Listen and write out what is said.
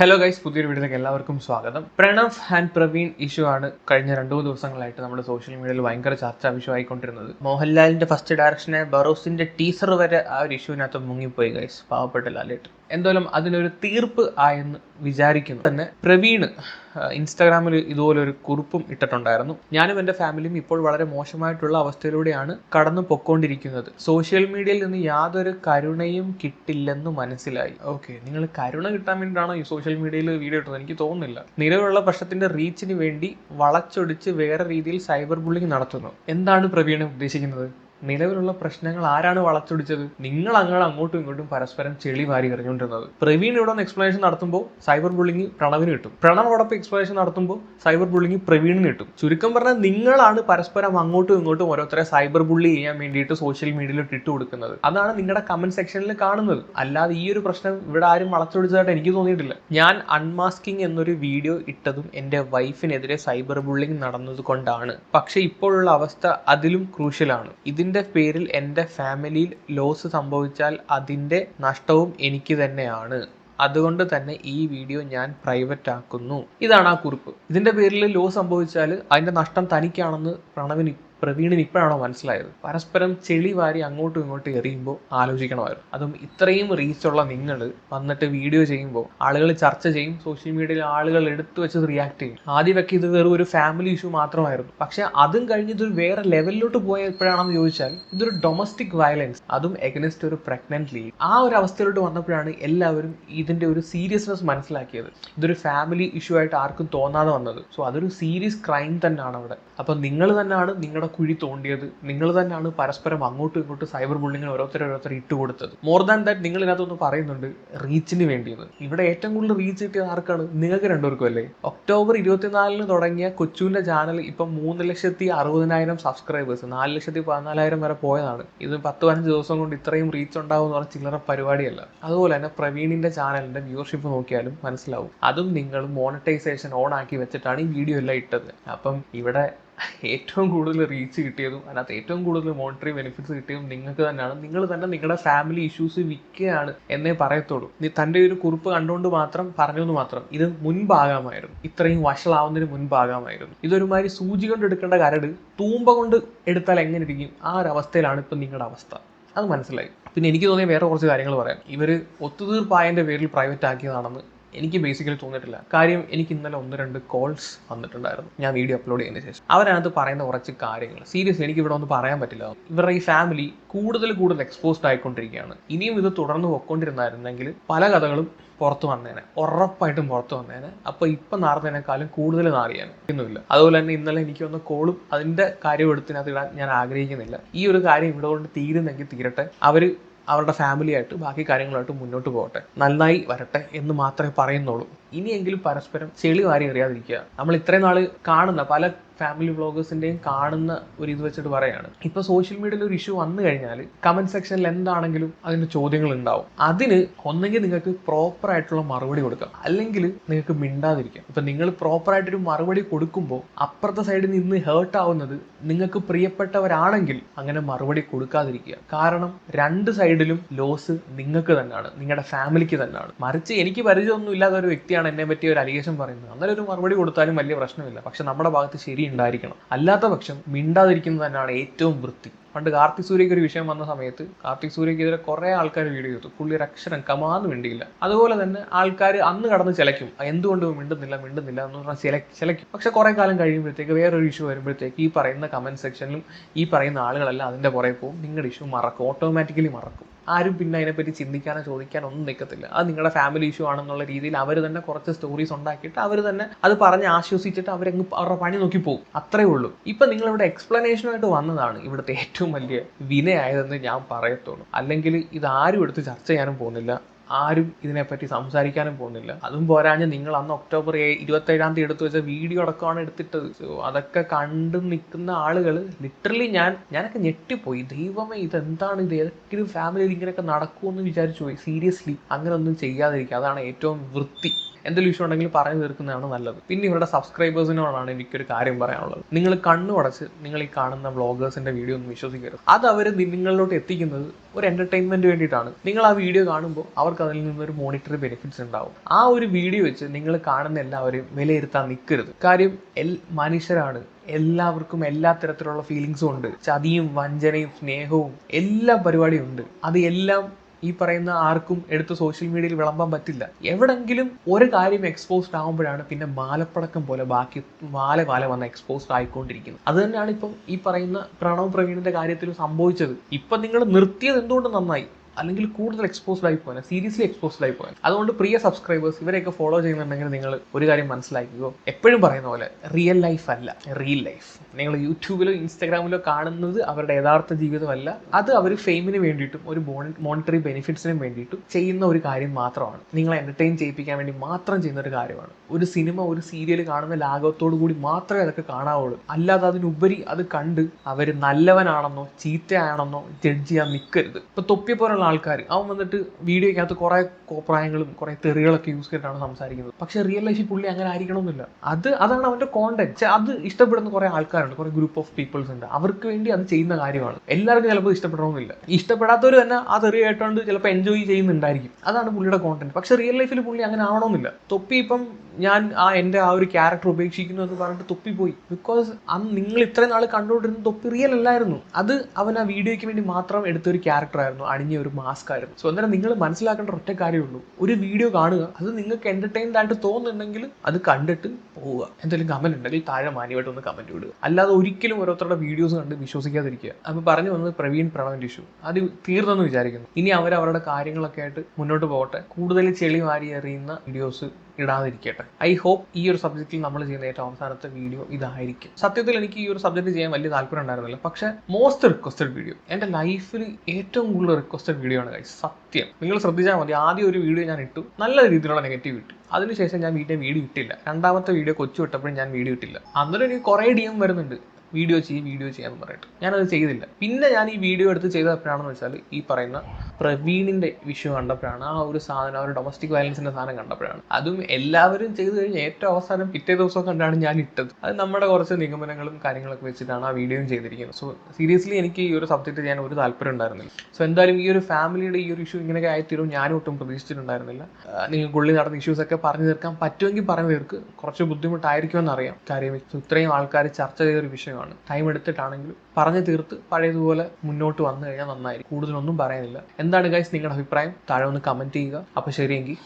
Hello guys പുതിയൊരു വീഡിയോയിലേക്ക് എല്ലാവർക്കും സ്വാഗതം. പ്രണവ് ആൻഡ് പ്രവീൺ ഇഷ്യൂ ആണ് കഴിഞ്ഞ രണ്ടു ദിവസങ്ങളായിട്ട് നമ്മുടെ സോഷ്യൽ മീഡിയയിൽ ഭയങ്കര ചർച്ചാ വിഷയം ആയിക്കൊണ്ടിരുന്നത്. മോഹൻലാലിന്റെ ഫസ്റ്റ് ഡയറക്ഷനെ ബറോസിന്റെ ടീസർ വരെ ആ ഒരു ഇഷ്യൂവിനകത്ത് മുങ്ങിപ്പോയി ഗൈസ് പാവപ്പെട്ട ലാലേട്ട് എന്തായാലും അതിനൊരു തീർപ്പ് ആയെന്ന് വിചാരിക്കുന്നു. തന്നെ പ്രവീൺ ഇൻസ്റ്റാഗ്രാമിൽ ഇതുപോലെ ഒരു കുറിപ്പും ഇട്ടിട്ടുണ്ടായിരുന്നു. ഞാനും എന്റെ ഫാമിലിയും ഇപ്പോൾ വളരെ മോശമായിട്ടുള്ള അവസ്ഥയിലൂടെയാണ് കടന്നു പൊക്കോണ്ടിരിക്കുന്നത്. സോഷ്യൽ മീഡിയയിൽ നിന്ന് യാതൊരു കരുണയും കിട്ടില്ലെന്ന് മനസ്സിലായി. ഓക്കെ നിങ്ങൾ കരുണ കിട്ടാൻ വേണ്ടിയിട്ടാണോ ഈ സോഷ്യൽ മീഡിയയിൽ വീഡിയോ ഇട്ടത്? എനിക്ക് തോന്നുന്നില്ല. നിലവിലുള്ള പ്രശ്നത്തിന്റെ റീച്ചിന് വേണ്ടി വളച്ചൊടിച്ച് വേറെ രീതിയിൽ സൈബർ ബുള്ളിങ് നടത്തുന്നു. എന്താണ് പ്രവീണ് ഉദ്ദേശിക്കുന്നത്? നിലവിലുള്ള പ്രശ്നങ്ങൾ ആരാണ് വളച്ചൊടിച്ചത്? നിങ്ങൾ അങ്ങനെ അങ്ങോട്ടും ഇങ്ങോട്ടും പരസ്പരം ചെളി വാരി എറിഞ്ഞുകൊണ്ടിരുന്നത്. പ്രവീൺ ഇവിടെ ഒന്ന് എക്സ്പ്ലനേഷൻ നടത്തുമ്പോൾ സൈബർ ബുള്ളിങ് പ്രണവിന് കിട്ടും. പ്രണവോടൊപ്പം എക്സ്പ്ലനേഷൻ നടത്തുമ്പോൾ സൈബർ ബുള്ളിങ് പ്രവീണിന് കിട്ടും. ചുരുക്കം പറഞ്ഞാൽ നിങ്ങളാണ് പരസ്പരം അങ്ങോട്ടും ഇങ്ങോട്ടും ഓരോരുത്തരെ സൈബർ ബുള്ളി ചെയ്യാൻ വേണ്ടിയിട്ട് സോഷ്യൽ മീഡിയയിൽ ഇട്ട് കൊടുക്കുന്നത്. അതാണ് നിങ്ങളുടെ കമന്റ് സെക്ഷനിൽ കാണുന്നത്. അല്ലാതെ ഈ ഒരു പ്രശ്നം ഇവിടെ ആരും വളച്ചൊടിച്ചതായിട്ട് എനിക്ക് തോന്നിയിട്ടില്ല. ഞാൻ അൺമാസ്കിംഗ് എന്നൊരു വീഡിയോ ഇട്ടതും എന്റെ വൈഫിനെതിരെ സൈബർ ബുള്ളിങ് നടന്നത് കൊണ്ടാണ്. പക്ഷേ ഇപ്പോഴുള്ള അവസ്ഥ അതിലും ക്രൂഷ്യലാണ് ഇതിന്റെ പേരിൽ എന്റെ ഫാമിലിയിൽ ലോസ് സംഭവിച്ചാൽ അതിന്റെ നഷ്ടവും എനിക്ക് തന്നെയാണ്. അതുകൊണ്ട് തന്നെ ഈ വീഡിയോ ഞാൻ പ്രൈവറ്റ് ആക്കുന്നു. ഇതാണ് ആ കുറിപ്പ്. ഇതിന്റെ പേരിൽ ലോസ് സംഭവിച്ചാൽ അതിന്റെ നഷ്ടം തനിക്കാണെന്ന് പ്രണവിന് പ്രവീണിന് ഇപ്പോഴാണോ മനസ്സിലായത്? പരസ്പരം ചെളി വാരി അങ്ങോട്ടും ഇങ്ങോട്ടും എറിയുമ്പോൾ ആലോചിക്കണമായിരുന്നു. അതും ഇത്രയും റീച്ചുള്ള നിങ്ങൾ വന്നിട്ട് വീഡിയോ ചെയ്യുമ്പോൾ ആളുകൾ ചർച്ച ചെയ്യും സോഷ്യൽ മീഡിയയിൽ ആളുകൾ എടുത്തു വെച്ച് റിയാക്ട് ചെയ്യും. ആദ്യമൊക്കെ ഇത് വെറും ഒരു ഫാമിലി ഇഷ്യൂ മാത്രമായിരുന്നു. പക്ഷെ അതും കഴിഞ്ഞ് ഇതൊരു വേറെ ലെവലിലോട്ട് പോയപ്പോഴാണെന്ന് ചോദിച്ചാൽ ഇതൊരു ഡൊമസ്റ്റിക് വയലൻസ് അതും എഗനിസ്റ്റ് ഒരു പ്രഗ്നന്റ് ലീഡ് ആ ഒരു അവസ്ഥയിലോട്ട് വന്നപ്പോഴാണ് എല്ലാവരും ഇതിന്റെ ഒരു സീരിയസ്നെസ് മനസ്സിലാക്കിയത്. ഇതൊരു ഫാമിലി ഇഷ്യൂ ആയിട്ട് ആർക്കും തോന്നാതെ വന്നത്. സോ അതൊരു സീരിയസ് ക്രൈം തന്നെയാണ് അവിടെ. അപ്പൊ നിങ്ങൾ തന്നെയാണ് നിങ്ങളുടെ കുഴി തോണ്ടിയത്. നിങ്ങൾ തന്നെയാണ് പരസ്പരം അങ്ങോട്ടും ഇങ്ങോട്ടും സൈബർ ബുള്ളിങ്ങിന് ഓരോരുത്തരും ഓരോരുത്തരും ഇട്ട് കൊടുത്തത്. മോർ ദാൻ ദാറ്റ് നിങ്ങൾ ഇതിനകത്തൊന്ന് പറയുന്നുണ്ട് റീച്ചിന് വേണ്ടിയത് ഇവിടെ ഏറ്റവും കൂടുതൽ റീച്ച് കിട്ടിയത് ആർക്കാണ്? നിങ്ങൾക്ക് രണ്ടുപേർക്കും അല്ലേ? ഒക്ടോബർ ഇരുപത്തിനാലിന് തുടങ്ങിയ കൊച്ചുവിന്റെ ചാനൽ ഇപ്പം മൂന്ന് ലക്ഷത്തി അറുപതിനായിരം സബ്സ്ക്രൈബേഴ്സ് നാല് ലക്ഷത്തി പതിനാലായിരം വരെ പോയതാണ്. ഇത് പത്ത് പതിനഞ്ച് ദിവസം കൊണ്ട് ഇത്രയും റീച്ച് ഉണ്ടാവും എന്ന് പറഞ്ഞ ചില്ലറ പരിപാടിയല്ല. അതുപോലെ തന്നെ പ്രവീണിന്റെ ചാനലിന്റെ വ്യൂവർഷിപ്പ് നോക്കിയാലും മനസ്സിലാവും. അതും നിങ്ങൾ മോണിറ്റൈസേഷൻ ഓൺ ആക്കി വെച്ചിട്ടാണ് ഈ വീഡിയോ എല്ലാം ഇട്ടത്. അപ്പം ഇവിടെ ഏറ്റവും കൂടുതൽ റീച്ച് കിട്ടിയതും അതിനകത്ത് ഏറ്റവും കൂടുതൽ മോണിറ്ററി ബെനിഫിറ്റ്സ് കിട്ടിയതും നിങ്ങൾക്ക് തന്നെയാണ്. നിങ്ങൾ തന്നെ നിങ്ങളുടെ ഫാമിലി ഇഷ്യൂസ് വിൽക്കുകയാണ് എന്നേ പറയത്തുള്ളൂ. തന്റെ ഒരു കുറിപ്പ് കണ്ടുകൊണ്ട് മാത്രം പറഞ്ഞു എന്ന് മാത്രം. ഇത് മുൻപാകാമായിരുന്നു ഇത്രയും വഷളാവുന്നതിന് മുൻപാകാമായിരുന്നു ഇതൊരുമാതിരി സൂചി കൊണ്ട് എടുക്കേണ്ട കരട് തൂമ്പ കൊണ്ട് എടുത്താൽ എങ്ങനെ ഇരിക്കും? ആ ഒരു അവസ്ഥയിലാണ് ഇപ്പം നിങ്ങളുടെ അവസ്ഥ. അത് മനസ്സിലായി. പിന്നെ എനിക്ക് തോന്നിയ വേറെ കുറച്ച് കാര്യങ്ങൾ പറയാം. ഇവർ ഒത്തുതീർപ്പായതിന്റെ പേരിൽ പ്രൈവറ്റ് ആക്കിയതാണെന്ന് എനിക്ക് ബേസിക്കലി തോന്നിയിട്ടില്ല. കാര്യം എനിക്ക് ഇന്നലെ ഒന്ന് രണ്ട് കോൾസ് വന്നിട്ടുണ്ടായിരുന്നു. ഞാൻ വീഡിയോ അപ്ലോഡ് ചെയ്യുന്ന ശേഷം. അവരതിനകത്ത് പറയുന്ന കുറച്ച് കാര്യങ്ങൾ. സീരിയസ് എനിക്ക് ഇവിടെ ഒന്നും പറയാൻ പറ്റില്ല. ഇവരുടെ ഈ ഫാമിലി കൂടുതൽ കൂടുതൽ എക്സ്പോസ്ഡ് ആയിക്കൊണ്ടിരിക്കുകയാണ്. ഇനിയും ഇത് തുടർന്ന് പൊയ്ക്കൊണ്ടിരുന്നായിരുന്നെങ്കിൽ പല കഥകളും പുറത്തു വന്നേനെ. ഉറപ്പായിട്ടും പുറത്തു വന്നേനെ. അപ്പോൾ ഇപ്പം നാറുന്നതിനേക്കാളും കൂടുതൽ നാറിയാണ് ഒന്നുമില്ല. അതുപോലെ തന്നെ ഇന്നലെ എനിക്ക് വന്ന കോളും അതിന്റെ കാര്യം എടുത്തിനകത്ത് ഇടാൻ ഞാൻ ആഗ്രഹിക്കുന്നില്ല. ഈ ഒരു കാര്യം ഇവിടെ കൊണ്ട് തീരുന്നെങ്കിൽ തീരട്ടെ. അവർ അവരുടെ ഫാമിലിയായിട്ട് ബാക്കി കാര്യങ്ങളായിട്ട് മുന്നോട്ട് പോകട്ടെ. നന്നായി വരട്ടെ എന്ന് മാത്രമേ പറയുന്നുള്ളൂ. ഇനിയെങ്കിലും പരസ്പരം ചെളി വാരി എറിയാതിരിക്കുക. നമ്മൾ ഇത്രയും നാൾ കാണുന്ന പല ഫാമിലി വ്ളോഗേഴ്സിന്റെയും കാണുന്ന ഒരു ഇത് വെച്ചിട്ട് പറയാണ്. ഇപ്പൊ സോഷ്യൽ മീഡിയയിൽ ഒരു ഇഷ്യൂ വന്നു കഴിഞ്ഞാൽ കമന്റ് സെക്ഷനിൽ എന്താണെങ്കിലും അതിന്റെ ചോദ്യങ്ങൾ ഉണ്ടാവും. അതിന് ഒന്നെങ്കിൽ നിങ്ങൾക്ക് പ്രോപ്പർ ആയിട്ടുള്ള മറുപടി കൊടുക്കാം. അല്ലെങ്കിൽ നിങ്ങൾക്ക് മിണ്ടാതിരിക്കാം. ഇപ്പൊ നിങ്ങൾ പ്രോപ്പർ ആയിട്ടൊരു മറുപടി കൊടുക്കുമ്പോൾ അപ്പുറത്തെ സൈഡിൽ നിന്ന് ഹേർട്ട് ആവുന്നത് നിങ്ങൾക്ക് പ്രിയപ്പെട്ടവരാണെങ്കിൽ അങ്ങനെ മറുപടി കൊടുക്കാതിരിക്കുക. കാരണം രണ്ട് സൈഡിലും ലോസ് നിങ്ങൾക്ക് തന്നെയാണ്. നിങ്ങളുടെ ഫാമിലിക്ക് തന്നെയാണ്. മറിച്ച് എനിക്ക് പരിചയമൊന്നും ഇല്ലാത്ത ഒരു വ്യക്തിയാണ് എന്നെ പറ്റി ഒരു അലിഗേഷൻ പറയുന്നത്. അങ്ങനെ ഒരു മറുപടി കൊടുത്താലും വലിയ പ്രശ്നമില്ല. പക്ഷെ നമ്മുടെ ഭാഗത്ത് ശരി ഉണ്ടായിരിക്കണം. അല്ലാത്ത പക്ഷം മിണ്ടാതിരിക്കുന്നത് തന്നെയാണ് ഏറ്റവും വൃത്തി. പണ്ട് കാർത്തിക് സൂര്യക്ക് ഒരു വിഷയം വന്ന സമയത്ത് കാർത്തിക് സൂര്യക്കെതിരെ കുറെ ആൾക്കാർ വീഡിയോ ചെയ്തു. പുള്ളി ഒരു അക്ഷരം കമാന്ന് മിണ്ടിയില്ല. അതുപോലെ തന്നെ ആൾക്കാർ അന്ന് കടന്ന് ചിലയ്ക്കും. എന്തുകൊണ്ട് മിണ്ടുന്നില്ല മിണ്ടുന്നില്ല എന്ന് പറഞ്ഞാൽ ചില ചിലയ്ക്കും. പക്ഷെ കുറെ കാലം കഴിയുമ്പോഴത്തേക്ക് വേറൊരു ഇഷ്യൂ വരുമ്പോഴത്തേക്ക് ഈ പറയുന്ന കമന്റ് സെക്ഷനിലും ഈ പറയുന്ന ആളുകളെല്ലാം അതിന്റെ പുറകെ പോകും. നിങ്ങളുടെ ഇഷ്യൂ മറക്കും. ഓട്ടോമാറ്റിക്കലി മറക്കും. ആരും പിന്നെ അതിനെപ്പറ്റി ചിന്തിക്കാനോ ചോദിക്കാനോ ഒന്നും നിൽക്കത്തില്ല. അത് നിങ്ങളുടെ ഫാമിലി ഇഷ്യൂ ആണെന്നുള്ള രീതിയിൽ അവർ തന്നെ കുറച്ച് സ്റ്റോറീസ് ഉണ്ടാക്കിയിട്ട് അവർ തന്നെ അത് പറഞ്ഞ് ആശ്വസിച്ചിട്ട് അവരങ്ങ് അവരുടെ പണി നോക്കി പോകും. അത്രേ ഉള്ളൂ. ഇപ്പൊ നിങ്ങൾ ഇവിടെ എക്സ്പ്ലനേഷനായിട്ട് വന്നതാണ് ഇവിടുത്തെ ഏറ്റവും വലിയ വിനയായതെന്ന് ഞാൻ പറയത്തുള്ളൂ. അല്ലെങ്കിൽ ഇത് ആരും എടുത്ത് ചർച്ച ചെയ്യാനും പോകുന്നില്ല. ആരും ഇതിനെപ്പറ്റി സംസാരിക്കാനും പോകുന്നില്ല. അതും പോരാഞ്ഞ് നിങ്ങൾ അന്ന് ഒക്ടോബർ ഇരുപത്തേഴാം തീയതി എടുത്തു വെച്ച വീഡിയോ അടക്കമാണ് എടുത്തിട്ടത്. അതൊക്കെ കണ്ടു നിൽക്കുന്ന ആളുകൾ ലിറ്ററലി ഞാൻ ഞാനൊക്കെ ഞെട്ടിപ്പോയി. ദൈവമേ ഇതെന്താണ് ഇത്? ഏതെങ്കിലും ഫാമിലിയിൽ ഇങ്ങനെയൊക്കെ നടക്കുമെന്ന് വിചാരിച്ചു പോയി സീരിയസ്ലി അങ്ങനെ ഒന്നും ചെയ്യാതിരിക്കുക. അതാണ് ഏറ്റവും വൃത്തി. എന്തെങ്കിലും ഇഷ്യൂ ഉണ്ടെങ്കിൽ പറഞ്ഞു തീർക്കുന്നതാണ് നല്ലത്. പിന്നെ ഇവരുടെ സബ്സ്ക്രൈബേഴ്സിനോടാണ് എനിക്കൊരു കാര്യം പറയാനുള്ളത്. നിങ്ങൾ കണ്ണു അടച്ച് നിങ്ങൾ ഈ കാണുന്ന വ്ളോഗേഴ്സിന്റെ വീഡിയോ ഒന്നും വിശ്വസിക്കരുത്. അത് അവർ നിങ്ങളിലോട്ട് എത്തിക്കുന്നത് ഒരു എന്റർടൈൻമെന്റ് വേണ്ടിയിട്ടാണ്. നിങ്ങൾ ആ വീഡിയോ കാണുമ്പോൾ അവർക്ക് അതിൽ നിന്ന് ഒരു മോണിറ്ററി ബെനിഫിറ്റ്സ് ഉണ്ടാവും. ആ ഒരു വീഡിയോ വെച്ച് നിങ്ങൾ കാണുന്ന എല്ലാവരെയും വിലയിരുത്താൻ നിൽക്കരുത് കാര്യം എൽ മനുഷ്യരാണ്. എല്ലാവർക്കും എല്ലാ തരത്തിലുള്ള ഫീലിങ്സും ഉണ്ട്. ചതിയും വഞ്ചനയും സ്നേഹവും എല്ലാ പരിപാടിയും ഉണ്ട്. അത് എല്ലാം ഈ പറയുന്ന ആർക്കും എടുത്ത് സോഷ്യൽ മീഡിയയിൽ വിളമ്പാൻ പറ്റില്ല. എവിടെങ്കിലും ഒരു കാര്യം എക്സ്പോസ്ഡ് ആകുമ്പോഴാണ് പിന്നെ മാലപ്പടക്കം പോലെ ബാക്കി മാല മാല വന്ന് എക്സ്പോസ്ഡ് ആയിക്കൊണ്ടിരിക്കുന്നത്. അത് തന്നെയാണ് ഇപ്പം ഈ പറയുന്ന പ്രണവ് പ്രവീണിന്റെ കാര്യത്തിൽ സംഭവിച്ചത്. ഇപ്പം നിങ്ങൾ നിർത്തിയത് എന്തുകൊണ്ട് നന്നായി? അല്ലെങ്കിൽ കൂടുതൽ എക്സ്പോസ്ഡ് ആയി പോകാൻ സീരിയസ്ലി എക്സ്പോസ്ഡ് ആയി പോകാൻ അതുകൊണ്ട് പ്രിയ സബ്സ്ക്രൈബേഴ്സ് ഇവരെയൊക്കെ ഫോളോ ചെയ്യുന്നുണ്ടെങ്കിൽ നിങ്ങൾ ഒരു കാര്യം മനസ്സിലാക്കിയോ എപ്പോഴും പറയുന്ന പോലെ റിയൽ ലൈഫ് അല്ല റിയൽ ലൈഫ് നിങ്ങൾ യൂട്യൂബിലോ ഇൻസ്റ്റാഗ്രാമിലോ കാണുന്നത് അവരുടെ യഥാർത്ഥ ജീവിതമല്ല. അത് അവർ ഫെയിമിന് വേണ്ടിയിട്ടും ഒരു മോണിറ്ററി ബെനിഫിറ്റ്സിനും വേണ്ടിയിട്ടും ചെയ്യുന്ന ഒരു കാര്യം മാത്രമാണ്. നിങ്ങളെ എന്റർടൈൻ ചെയ്യിപ്പിക്കാൻ വേണ്ടി മാത്രം ചെയ്യുന്ന ഒരു കാര്യമാണ്. ഒരു സിനിമ ഒരു സീരിയൽ കാണുന്ന ലാഘവത്തോടു കൂടി മാത്രമേ അതൊക്കെ കാണാവുള്ളൂ. അല്ലാതെ അതിനുപരി അത് കണ്ട് അവർ നല്ലവനാണെന്നോ ചീത്തയാണെന്നോ ജഡ്ജ് ചെയ്യാൻ നിൽക്കരുത് ഇപ്പൊ തൊപ്പിയെ പോലുള്ള ആൾക്കാർ അവൻ വന്നിട്ട് വീഡിയോക്കകത്ത് കുറേ കോപ്രായങ്ങളും കുറേ തെറികളൊക്കെ യൂസ് ചെയ്തിട്ടാണ് സംസാരിക്കുന്നത്. പക്ഷെ റിയൽ ലൈഫിൽ പുള്ളി അങ്ങനെ ആയിരിക്കണമെന്നില്ല. അത് അതാണ് അവന്റെ കോണ്ടന്റ് അത് ഇഷ്ടപ്പെടുന്ന കുറേ ആൾക്കാരുണ്ട്. കുറേ ഗ്രൂപ്പ് ഓഫ് പീപ്പിൾസ് ഉണ്ട്. അവർക്ക് വേണ്ടി അത് ചെയ്യുന്ന കാര്യമാണ്. എല്ലാവർക്കും ചിലപ്പോൾ ഇഷ്ടപ്പെടണമെന്നില്ല. ഇഷ്ടപ്പെടാത്തവർ തന്നെ ആ തെറി ചിലപ്പോൾ എൻജോയ് ചെയ്യുന്നുണ്ടായിരിക്കും. അതാണ് പുള്ളിയുടെ കോണ്ടന്റ് പക്ഷെ റിയൽ ലൈഫിൽ പുള്ളി അങ്ങനെ ആവണമെന്നില്ല. തൊപ്പി ഇപ്പം ഞാൻ ആ എന്റെ ആ ഒരു ക്യാരക്ടർ ഉപേക്ഷിക്കുന്നു എന്ന് പറഞ്ഞിട്ട് തൊപ്പി പോയി ബിക്കോസ് അന്ന് നിങ്ങൾ ഇത്രയും നാൾ കണ്ടുകൊണ്ടിരുന്ന തൊപ്പി റിയൽ അല്ലായിരുന്നു. അത് അവൻ ആ വീഡിയോയ്ക്ക് വേണ്ടി മാത്രം എടുത്ത ഒരു ക്യാരക്ടർ ആയിരുന്നു. അണിഞ്ഞ ഒരു മാസ്ക് ആയിരുന്നു. സോ അന്നേരം നിങ്ങൾ മനസ്സിലാക്കേണ്ട ഒറ്റ കാര്യമുള്ളൂ. ഒരു വീഡിയോ കാണുക അത് നിങ്ങൾക്ക് എന്റർടൈൻഡ് ആയിട്ട് തോന്നുന്നുണ്ടെങ്കിൽ അത് കണ്ടിട്ട് പോവുക. എന്തെങ്കിലും കമന്റ് ഉണ്ടെങ്കിൽ താഴെ മാന്യമായിട്ട് ഒന്ന് കമന്റ് വിടുക അല്ലാതെ ഒരിക്കലും ഓരോരുത്തരുടെ വീഡിയോസ് കണ്ട് വിശ്വസിക്കാതിരിക്കുക. അപ്പോൾ പറഞ്ഞു വന്നത് പ്രവീൺ പ്രണവിന്റെ ഇഷ്യൂ അത് തീർന്നെന്ന് വിചാരിക്കുന്നു. ഇനി അവർ അവരുടെ കാര്യങ്ങളൊക്കെ ആയിട്ട് മുന്നോട്ട് പോകട്ടെ. കൂടുതൽ ചെളി വാരി എറിയുന്ന വീഡിയോസ് ഇടാതിരിക്കട്ടെ. ഐ ഹോപ്പ് ഈ ഒരു സബ്ജക്റ്റിൽ നമ്മൾ ചെയ്യുന്ന ഏറ്റവും അവസാനത്തെ വീഡിയോ ഇതായിരിക്കും. സത്യത്തിൽ എനിക്ക് ഈ ഒരു സബ്ജക്ട് ചെയ്യാൻ വലിയ താല്പര്യം ഉണ്ടായിരുന്നില്ല. പക്ഷെ മോസ്റ്റ് റിക്വസ്റ്റഡ് വീഡിയോ എന്റെ ലൈഫിൽ ഏറ്റവും കൂടുതൽ റിക്വസ്റ്റഡ് വീഡിയോ ആണ് guys. സത്യം. നിങ്ങൾ ശ്രദ്ധിച്ചാൽ മതി. ആദ്യം ഒരു വീഡിയോ ഞാൻ ഇട്ടു. നല്ല രീതിയിലുള്ള നെഗറ്റീവ് ഇട്ടു. അതിനുശേഷം ഞാൻ വീട്ടിൽ വീഡിയോ ഇട്ടില്ല. രണ്ടാമത്തെ വീഡിയോ കൊച്ചു വിട്ടപ്പോഴും ഞാൻ വീഡിയോ ഇട്ടില്ല. അന്നേരം എനിക്ക് കുറേ ഡി എം വരുന്നുണ്ട്. വീഡിയോ ചെയ്യും വീഡിയോ ചെയ്യാന്ന് പറഞ്ഞിട്ട്. ഞാനത് ചെയ്തില്ല. പിന്നെ ഞാൻ ഈ വീഡിയോ എടുത്ത് ചെയ്തത് എപ്പോഴാണെന്ന് വെച്ചാൽ ഈ പറയുന്ന പ്രവീണിന്റെ വിഷയം കണ്ടപ്പോഴാണ് ആ ഒരു സാധനം ആ ഒരു ഡൊമസ്റ്റിക് വയലൻസിന്റെ സാധനം കണ്ടപ്പോഴാണ്. അതും എല്ലാവരും ചെയ്തു കഴിഞ്ഞ് ഏറ്റവും അവസാനം പിറ്റേ ദിവസം കണ്ടാണ് ഞാൻ ഇട്ടത്. അത് നമ്മുടെ കുറച്ച് നിഗമനങ്ങളും കാര്യങ്ങളൊക്കെ വെച്ചിട്ടാണ് ആ വീഡിയോയും ചെയ്തിരിക്കുന്നത്. സോ സീരിയസ്ലി എനിക്ക് ഈ ഒരു സബ്ജക്റ്റ് ചെയ്യാൻ ഒരു താല്പര്യം ഉണ്ടായിരുന്നില്ല. സോ എന്തായാലും ഈ ഒരു ഫാമിലിയുടെ ഈ ഒരു ഇഷ്യൂ ഇങ്ങനെയൊക്കെ ആയിത്തീരും. ഞാനും ഒട്ടും പ്രതീക്ഷിച്ചിട്ടുണ്ടായിരുന്നില്ല. നിങ്ങൾക്കുള്ളിൽ നടന്ന ഇഷ്യൂസ് ഒക്കെ പറഞ്ഞു തീർക്കാൻ പറ്റുമെങ്കിൽ പറഞ്ഞു തീർക്ക്. കുറച്ച് ബുദ്ധിമുട്ടായിരിക്കുമെന്ന് അറിയാം കാര്യം ഇത്രയും ആൾക്കാർ ചർച്ച ചെയ്ത ഒരു വിഷയമാണ് ടൈം എടുത്തിട്ടാണെങ്കിലും പറഞ്ഞു തീർത്ത് പഴയതുപോലെ മുന്നോട്ട് വന്നു കഴിഞ്ഞാൽ നന്നായിരിക്കും. കൂടുതലൊന്നും പറയാനില്ല. എന്താണ് ഗൈസ് നിങ്ങളുടെ അഭിപ്രായം? താഴെ ഒന്ന് കമന്റ് ചെയ്യുക. അപ്പോൾ ശരിയെങ്കിൽ